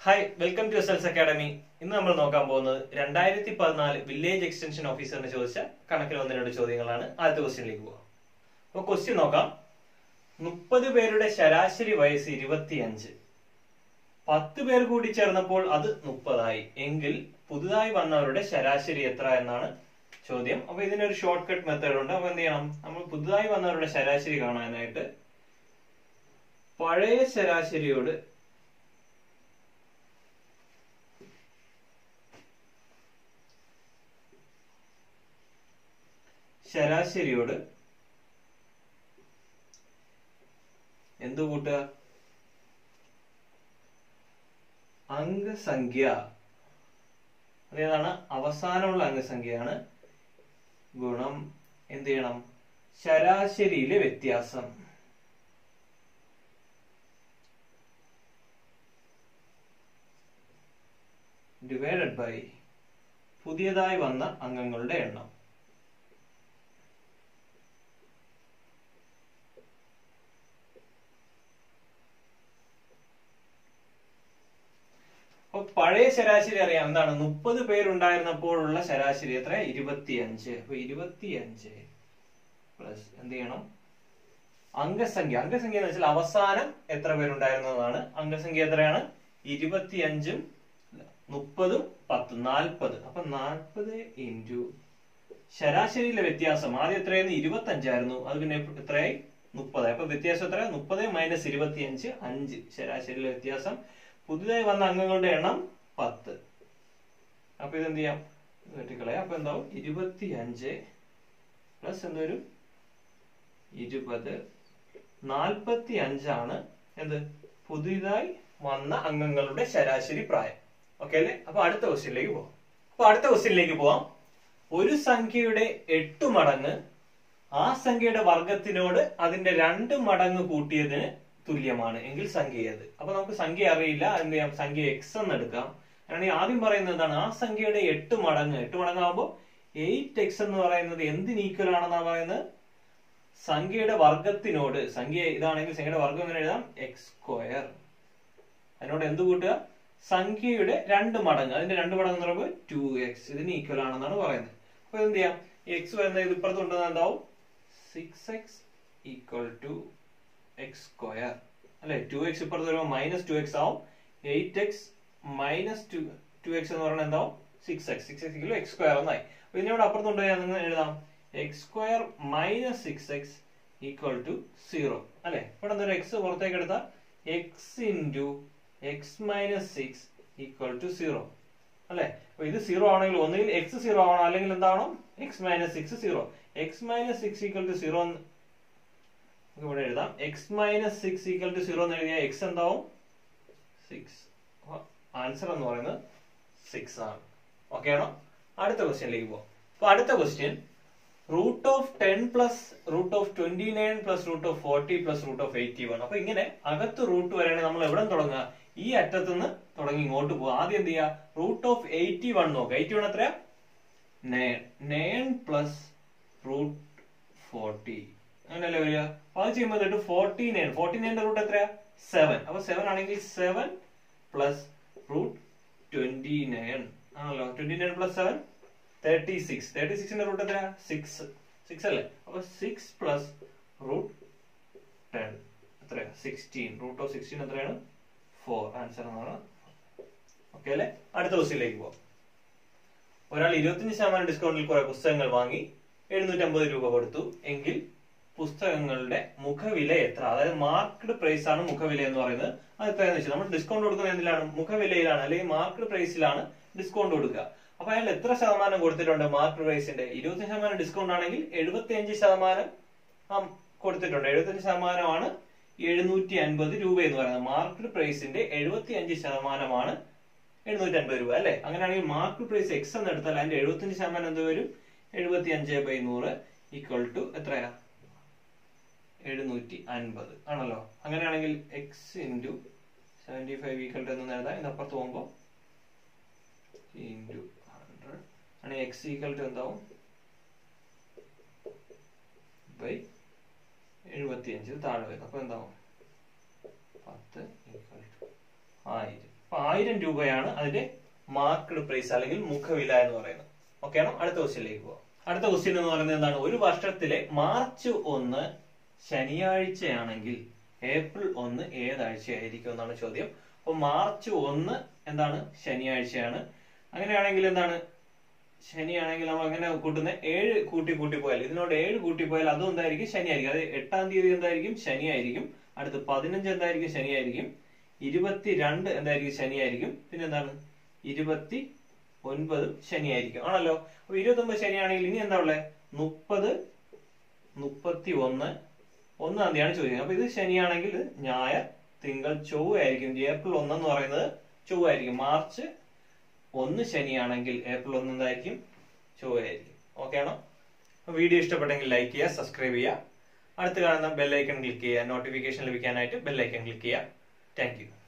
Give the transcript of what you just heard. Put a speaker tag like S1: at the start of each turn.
S1: Hi welcome to S academy ഇന്ന് നമ്മൾ നോക്കാൻ പോകുന്നത് രണ്ടായിരത്തി പതിനാല് വില്ലേജ് എക്സ്റ്റൻഷൻ ഓഫീസറിന് ചോദിച്ച കണക്കിൽ വന്ന രണ്ട് ചോദ്യങ്ങളാണ്. ആദ്യത്തെ ക്വസ്റ്റ്യനിലേക്ക് പോകാം അപ്പോൾ ക്വസ്റ്റ്യൻ നോക്കാം. മുപ്പത് പേരുടെ ശരാശരി വയസ്സ് ഇരുപത്തിയഞ്ച്. പത്ത് പേർ കൂടി ചേർന്നപ്പോൾ അത് മുപ്പതായി. എങ്കിൽ പുതുതായി വന്നവരുടെ ശരാശരി എത്ര എന്നാണ് ചോദ്യം. അപ്പൊ ഇതിനൊരു ഷോർട്ട് കട്ട് മെത്തേഡ് ഉണ്ട്. അപ്പൊ എന്ത് ചെയ്യണം? നമ്മൾ പുതുതായി വന്നവരുടെ ശരാശരി കാണാനായിട്ട് പഴയ ശരാശരിയോട് ശരാശരിയോട് എന്തു കൂട്ടുക? അംഗസംഖ്യ. അതേതാണ്? അവസാനമുള്ള അംഗസംഖ്യയാണ് ഗുണം എന്ത് ചെയ്യണം? ശരാശരിയിലെ വ്യത്യാസം. ഡിവൈഡഡ് ബൈ പുതിയതായി വന്ന അംഗങ്ങളുടെ എണ്ണം. അപ്പൊ പഴയ ശരാശരി അറിയാം. എന്താണ്? മുപ്പത് പേരുണ്ടായിരുന്നപ്പോഴുള്ള ശരാശരി എത്ര ഇരുപത്തിയഞ്ച്. അപ്പൊ ഇരുപത്തിയഞ്ച് പ്ലസ് എന്ത് ചെയ്യണം? അംഗസംഖ്യ. അംഗസംഖ്യ എന്ന് വെച്ചാൽ അവസാനം എത്ര പേരുണ്ടായിരുന്നതാണ്? അംഗസംഖ്യ എത്രയാണ്? ഇരുപത്തിയഞ്ചും മുപ്പതും പത്തും. നാൽപ്പത്. അപ്പൊ നാൽപ്പത് ഇന്റു ശരാശരിയിലെ വ്യത്യാസം ആദ്യം എത്രയായിരുന്നു? ഇരുപത്തി അഞ്ചായിരുന്നു അത് പിന്നെ എത്രയായി? മുപ്പത് അപ്പൊ വ്യത്യാസം എത്ര മുപ്പത് മൈനസ് ഇരുപത്തിയഞ്ച് അഞ്ച് ശരാശരിയിലെ വ്യത്യാസം പുതുതായി വന്ന അംഗങ്ങളുടെ എണ്ണം പത്ത്. അപ്പൊ ഇതെന്ത് ചെയ്യാം? വെട്ടിക്കളയാം. അപ്പൊ എന്താവും? ഇരുപത്തി അഞ്ച് പ്ലസ് എന്തൊരു? ഇരുപത്. നാൽപ്പത്തി അഞ്ചാണ് എന്ത്? പുതുതായി വന്ന അംഗങ്ങളുടെ ശരാശരി പ്രായം. ഓക്കെ അല്ലേ? അപ്പൊ അടുത്ത ക്വസ്റ്റ്യനിലേക്ക് പോവാം. അപ്പൊ അടുത്ത ക്വസ്റ്റ്യനിലേക്ക് പോവാം. ഒരു സംഖ്യയുടെ എട്ട് മടങ്ങ് ആ സംഖ്യയുടെ വർഗത്തിനോട് അതിന്റെ രണ്ട് മടങ്ങ് കൂട്ടിയതിന് തുല്യമാണ്. എങ്കിൽ സംഖ്യ ഏത്? അപ്പൊ നമുക്ക് സംഖ്യ അറിയില്ല. എന്ത് ചെയ്യാം? സംഖ്യ എക്സ് എന്ന് എടുക്കാം അങ്ങനെ ആദ്യം പറയുന്നത് എന്താണ്? ആ സംഖ്യയുടെ എട്ട് മടങ്ങ്. എട്ട് മടങ്ങാകുമ്പോൾ എയ്റ്റ് എക്സ് എന്ന് പറയുന്നത് എന്തിന് ഈക്വൽ ആണെന്നാ പറയുന്നത്? സംഖ്യയുടെ വർഗത്തിനോട് സംഖ്യ ഇതാണെങ്കിൽ സംഖ്യയുടെ വർഗം എങ്ങനെ എഴുതാം? എക്സ് സ്ക്വയർ അതിനോട് എന്ത് കൂട്ടുക? സംഖ്യയുടെ രണ്ട് മടങ്ങ്. അതിന്റെ രണ്ട് മടങ്ങ് എന്ന് പറയുമ്പോൾ ടു എക്സ് ഇതിന് ഈക്വൽ ആണെന്നാണ് പറയുന്നത്. അപ്പൊ എന്ത് ചെയ്യാം? എക്സ് വരുന്ന ഇത് ഇപ്പുറത്തുണ്ടെന്ന് എന്താവും? Six x equal to x square അല്ലെ? ടു എക്സ് ഇപ്പുറത്ത് വരുമ്പോൾ മൈനസ് ടു എക്സ് ആവും. Eight x minus two two x എന്ന് പറയുന്നത് എന്താവും? Six x six x x square എന്നായി അപ്പൊ ഇതിനോട് അപ്പുറത്ത് കൊണ്ടുപോയാൽ നിങ്ങൾ എഴുതാം. X square minus six x equal to zero അല്ലെ? ഇവിടെ എന്തൊരു എക്സ് പുറത്തേക്ക് എടുത്താൽ x into x minus six equal to zero അല്ലെ? അപ്പൊ ഇത് സീറോ ആണെങ്കിൽ ഒന്നുകിൽ എക്സ് സീറോ ആവണം അല്ലെങ്കിൽ എന്താവണം? X minus six zero x minus six equal to zero നമുക്ക് ഇവിടെ എഴുതാം. X minus six equal to zero എന്ന് എഴുതിയാൽ എക്സ് എന്താവും? സിക്സ് ആൻസർ എന്ന് പറയുന്നത് സിക്സ് ആണ്. ഓക്കെ ആണോ? അടുത്ത ക്വസ്റ്റ്യനിലേക്ക് പോവാം. അപ്പൊ അടുത്ത question root of ten plus root of twenty nine plus root of forty plus root of eighty one അപ്പൊ ഇങ്ങനെ അകത്ത് റൂട്ട് വരെയാണെങ്കിൽ നമ്മൾ എവിടെ തുടങ്ങുക? ഈ അറ്റത്ത് നിന്ന് തുടങ്ങി ഇങ്ങോട്ട് പോകുക ആദ്യം എന്ത് ചെയ്യുക? റൂട്ട് ഓഫ് എയ്റ്റി വൺ നോക്കുക. എയ്റ്റി വൺ എത്രയാ നയൻ പ്ലസ് റൂട്ട് ഫോർട്ടി അങ്ങനെയല്ലേ വരിക? അപ്പൊ അത് ചെയ്യുമ്പോൾ എന്നിട്ട് ഫോർട്ടി നയൻ ഫോർട്ടി നയന്റെ റൂട്ട് എത്രയാ? സെവൻ അപ്പൊ സെവൻ ആണെങ്കിൽ seven plus root twenty nine ആണല്ലോ. Twenty nine plus seven thirty six thirty സിക്സിന്റെ root എത്രയാ? സിക്സ് സിക്സ് അല്ലേ? അപ്പൊ സിക്സ് പ്ലസ് റൂട്ട് ടെൻ എത്രയാ? സിക്സ്റ്റീൻ റൂട്ട് ഓഫ് സിക്സ്റ്റീൻ എത്രയാണ്? ഫോർ ആൻസർ എന്നാണ്. ഓക്കെ അല്ലെ? അടുത്ത ക്വസ്റ്റിലേക്ക് പോവാം. ഒരാൾ ഇരുപത്തിയഞ്ച് ശതമാനം ഡിസ്കൗണ്ടിൽ കുറെ പുസ്തകങ്ങൾ വാങ്ങി എഴുന്നൂറ്റമ്പത് രൂപ കൊടുത്തു. എങ്കിൽ പുസ്തകങ്ങളുടെ മുഖവില എത്ര? അതായത് മാർക്കറ്റ് പ്രൈസ് ആണ് മുഖവില എന്ന് പറയുന്നത്. അത് എത്രയാണെന്ന് വെച്ചാൽ നമ്മൾ ഡിസ്കൗണ്ട് കൊടുക്കുന്നത് എന്തിലാണ്? മുഖവിലയിലാണ്. അല്ലെങ്കിൽ മാർക്കഡ് പ്രൈസിലാണ് ഡിസ്കൗണ്ട് കൊടുക്കുക. അപ്പൊ അയാൾ എത്ര ശതമാനം കൊടുത്തിട്ടുണ്ട് മാർക്കറ്റ് പ്രൈസിന്റെ ഇരുപത്തി ശതമാനം ഡിസ്കൗണ്ട് ആണെങ്കിൽ എഴുപത്തി അഞ്ച് ശതമാനം കൊടുത്തിട്ടുണ്ട്. എഴുപത്തഞ്ച് ശതമാനമാണ് എഴുന്നൂറ്റി അൻപത് രൂപ എന്ന് പറയുന്നത്. മാർക്കറ്റ് പ്രൈസിന്റെ എഴുപത്തി അഞ്ച് ശതമാനമാണ് എഴുന്നൂറ്റി അൻപത് രൂപ അല്ലെ? അങ്ങനെയാണെങ്കിൽ മാർക്കറ്റ് പ്രൈസ് എക്സ് എന്ന് എടുത്താൽ അതിന്റെ എഴുപത്തഞ്ച് ശതമാനം എന്ത് വരും? എഴുപത്തി അഞ്ച് ബൈ നൂറ് ഈക്വൽ ടു എത്രയാ? എഴുന്നൂറ്റി അൻപത് ആണല്ലോ? അങ്ങനെയാണെങ്കിൽ x into seventy five equal to എന്ന് എഴുതാം. ഇതപ്പുറത്ത് പോകുമ്പോൾ ഇന്റു ഹൺഡ്രഡ് ആണെങ്കിൽ എക്സ് ഈക്വൽ ടു എന്താവും? ബൈ എഴുപത്തി അഞ്ച് താഴെ വരും. അപ്പോൾ എന്താവും? പത്ത് ഈക്വൽ ടു ആയിരം. അപ്പൊ ആയിരം രൂപയാണ് അതിന്റെ മാർക്കഡ് പ്രൈസ് അല്ലെങ്കിൽ മുഖവില എന്ന് പറയുന്നത്. ഓക്കെ ആണോ? അടുത്ത ക്വസ്റ്റ്യനിലേക്ക് പോകാം അടുത്ത ക്വസ്റ്റ്യൻ എന്ന് പറയുന്നത് എന്താണ്? ഒരു വർഷത്തിലെ മാർച്ച് ഒന്ന് ശനിയാഴ്ചയാണെങ്കിൽ ഏപ്രിൽ ഒന്ന് ഏതാഴ്ചയായിരിക്കും എന്നാണ് ചോദ്യം. അപ്പൊ മാർച്ച് ഒന്ന് എന്താണ്? ശനിയാഴ്ചയാണ്. അങ്ങനെയാണെങ്കിൽ എന്താണ്? ശനിയാണെങ്കിൽ നമ്മൾ അങ്ങനെ കൂട്ടുന്ന? ഏഴ് കൂട്ടി കൂട്ടി പോയാൽ. ഇതിനോട് ഏഴ് കൂട്ടി പോയാൽ അതും എന്തായിരിക്കും? ശനിയായിരിക്കും. അത് എട്ടാം തീയതി എന്തായിരിക്കും? ശനിയായിരിക്കും. അടുത്ത് പതിനഞ്ച് എന്തായിരിക്കും? ശനിയായിരിക്കും. ഇരുപത്തിരണ്ട് എന്തായിരിക്കും? ശനിയായിരിക്കും. പിന്നെ എന്താണ്? ഇരുപത്തി ഒൻപതും ശനിയായിരിക്കും. ആണല്ലോ? അപ്പൊ ഇരുപത്തി ഒമ്പത് ശനിയാണെങ്കിൽ ഇനി എന്താ ഉള്ളത് മുപ്പത് മുപ്പത്തി ഒന്ന് ഒന്നാം തീയതിയാണ് ചോദിക്കുന്നത് അപ്പൊ ഇത് ശനിയാണെങ്കിൽ ഞായർ തിങ്കൾ ചൊവ്വയായിരിക്കും ഏപ്രിൽ ഒന്നെന്ന് പറയുന്നത് ചൊവ്വയായിരിക്കും മാർച്ച് ഒന്ന് ശനിയാണെങ്കിൽ ഏപ്രിൽ ഒന്ന് എന്തായിരിക്കും? ചൊവ്വയായിരിക്കും ഓക്കെ ആണോ? വീഡിയോ ഇഷ്ടപ്പെട്ടെങ്കിൽ ലൈക്ക് ചെയ്യുക സബ്സ്ക്രൈബ് ചെയ്യുക. അടുത്ത് കാണുന്ന ബെല്ലൈക്കൺ ക്ലിക്ക് ചെയ്യുക. നോട്ടിഫിക്കേഷൻ ലഭിക്കാനായിട്ട് ബെല്ലൈക്കൺ ക്ലിക്ക് ചെയ്യുക. താങ്ക്